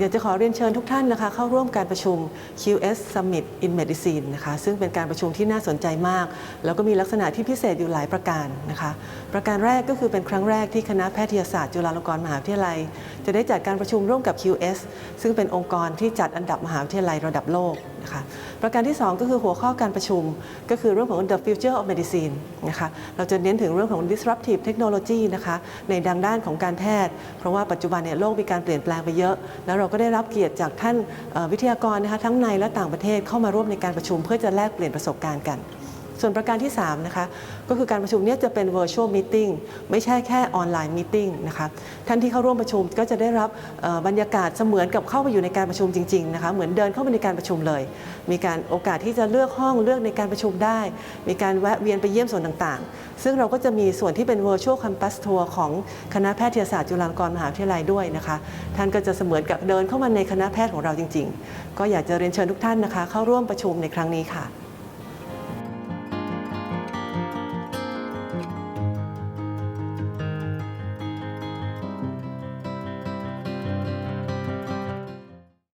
อยากจะขอเรียนเชิญทุกท่านนะคะเข้าร่วมการประชุม QS Summit in Medicine นะคะซึ่งเป็นการประชุมที่น่าสนใจมาก แล้วก็มีลักษณะที่พิเศษอยู่หลายประการนะคะประการแรกก็คือเป็นครั้งแรกที่คณะแพทยศาสตร์จุฬาลงกรณ์มหาวิทยาลัย จะได้จัดการประชุมร่วมกับ QS ซึ่งเป็นองค์กรที่จัดอันดับมหาวิทยาลัยระดับโลก นะคะประการที่ 2 ก็คือหัวข้อการประชุม ก็คือเรื่องของ the future of medicine นะคะเราจะเน้นถึงเรื่องของ disruptive technology นะคะในดังด้านของการแพทย์ เพราะว่าปัจจุบันเนี่ยโลกมีการเปลี่ยนแปลงไปเยอะ แล้วเราก็ได้รับเกียรติจากท่านวิทยากรนะคะทั้งในและต่างประเทศเข้ามาร่วมในการประชุม เพื่อจะแลกเปลี่ยนประสบการณ์กัน ส่วนประการที่3นะคะก็คือการประชุมเนี้จะเป็น virtual meeting ไม่ใช่แค่ออนไลน์ meeting นะคะท่านที่เข้าร่วมประชุมก็จะได้รับบรรยากาศเสมือนกับเข้าไปอยู่ในการประชุมจริงๆนะคะเหมือนเดินเข้าไปในการประชุมเลย มีการโอกาสที่จะเลือกห้องเลือกในการประชุมได้ มีการแวะเวียนไปเยี่ยมส่วนต่างๆ ซึ่งเราก็จะมีส่วนที่เป็น virtual campus tour ของคณะแพทยศาสตร์จุฬาลงกรณ์มหาวิทยาลัยด้วยนะคะท่านก็จะเสมือนกับเดินเข้ามาในคณะแพทย์ของเราจริง ๆ ก็อยากจะเรียนเชิญทุกท่านนะคะ เข้าร่วมประชุมในครั้งนี้ค่ะ